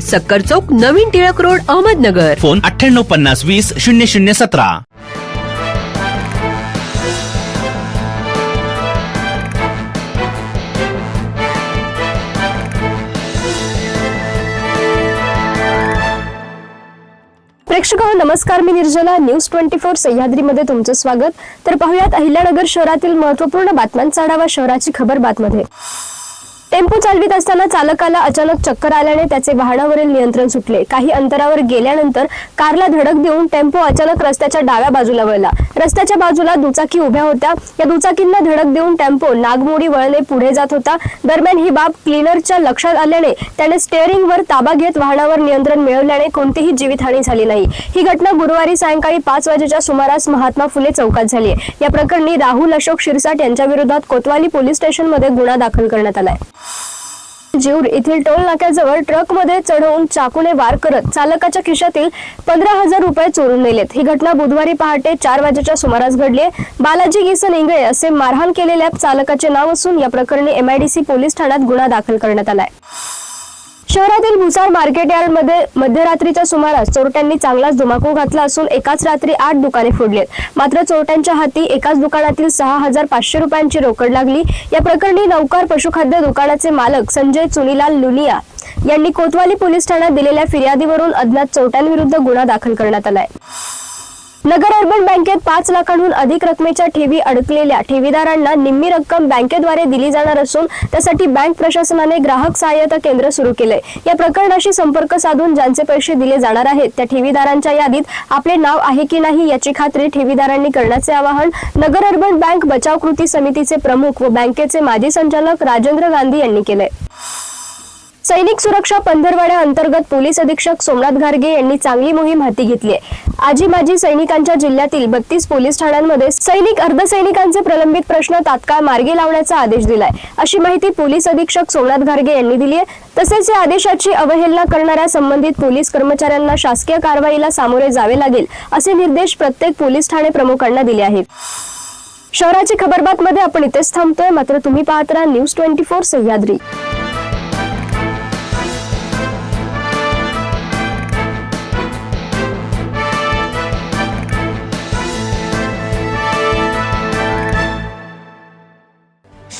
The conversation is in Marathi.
Sakkar Chowk Navin Tilak road Ahmednagar. Phone अठ्ठ्याण्णव पन्नास वीस शून्य शून्य सतरा. प्रेक्षक हो, नमस्कार मी निर्जला. न्यूज ट्वेंटी फोर सह्याद्रीमध्ये तुमचं स्वागत. तर पाहुयात अहिल्यानगर शहरातील महत्त्वपूर्ण बातम्यांचा आढावा शहराची खबर बातमध्ये. टेम्पो चालवित असताना चालकाला अचानक चक्कर आल्याने त्याचे वाहनावरील नियंत्रण सुटले. काही अंतरावर गेल्यानंतर कारला धडक देऊन टेम्पो अचानक रस्त्याच्या डाव्या बाजूला वळला. रस्त्याच्या बाजूला दुचाकी उभ्या होत्या. या दुचाकींना धडक देऊन टेम्पो नागमोडी वळणे पुढे जात होता. दरम्यान ही बाब क्लीनरच्या लक्षात आल्याने त्याने स्टेअरिंगवर ताबा घेत वाहनावर नियंत्रण मिळवल्याने कोणतीही जीवितहानी झाली नाही. ही घटना गुरुवारी सायंकाळी पाच वाजेच्या सुमारास महात्मा फुले चौकात झाली या प्रकरणी राहुल अशोक शिरसाट यांच्या विरोधात कोतवाली पोलीस स्टेशनमध्ये गुन्हा दाखल करण्यात आलाय जीवर येथील टोल नाक्याजवळ ट्रकमध्ये चढवून चाकूने वार करत चालकाच्या खिशातील पंधरा हजार रुपये चोरून नेलेत ही घटना बुधवारी पहाटे चार वाजेच्या सुमारास घडली आहे. बालाजी किसन इंगळे असे मारहाण केलेल्या चालकाचे नाव असून या प्रकरणी एमआयडीसी पोलीस ठाण्यात गुन्हा दाखल करण्यात आलाय शहरातील भुसार मार्केट यार्डमध्ये मध्यरात्रीच्या सुमारास चोरट्यांनी चांगलाच धुमाकूळ घातला असून एकाच रात्री आठ दुकाने फोडलीत. मात्र चोरट्यांच्या हाती एकाच दुकानातील सहा हजार पाचशे रुपयांची रोकड लागली. या प्रकरणी नौकार पशुखाद्य दुकानाचे मालक संजय चुनीलाल लुनिया यांनी कोतवाली पोलीस ठाण्यात दिलेल्या फिर्यादीवरून अज्ञात चोरट्यांविरुद्ध गुन्हा दाखल करण्यात आलाय. नगर अर्बन बँकेत पाच लाखांहून अधिक रकमेच्या ठेवी अडकलेल्या ठेवीदारांना निम्मी रक्कम बँकेद्वारे दिली जाणार असून त्यासाठी बँक प्रशासनाने ग्राहक सहाय्यता केंद्र सुरू केलंय. या प्रकरणाशी संपर्क साधून ज्यांचे पैसे दिले जाणार आहेत त्या ठेवीदारांच्या यादीत आपले नाव आहे की नाही याची खात्री ठेवीदारांनी करण्याचे आवाहन नगर अर्बन बँक बचाव कृती समितीचे प्रमुख व बँकेचे माजी संचालक राजेंद्र गांधी यांनी केलंय. सैनिक सुरक्षा पंधरवाड्या अंतर्गत पोलीस अधीक्षक सोमनाथ घारगे यांनी चांगली मोहीम हाती घेतली आहे. आजी माजी सैनिकांच्या जिल्ह्यातील बत्तीस पोलीस ठाण्यांमध्ये सैनिक अर्धसैनिकांचे प्रलंबित प्रश्न तात्काळ मार्गी लावण्याचा आदेश दिलाय. अशी माहिती पोलीस अधीक्षक सोमनाथ घारगे यांनी दिली आहे तसेच या आदेशाची अवहेलना करणाऱ्या संबंधित पोलीस कर्मचाऱ्यांना शासकीय कारवाईला सामोरे जावे लागेल असे निर्देश प्रत्येक पोलीस ठाणे प्रमुखांना दिले आहेत. शहराची खबरबात मध्ये आपण इथेच थांबतोय. मात्र तुम्ही पाहत राहा न्यूज ट्वेंटी फोर सह्याद्री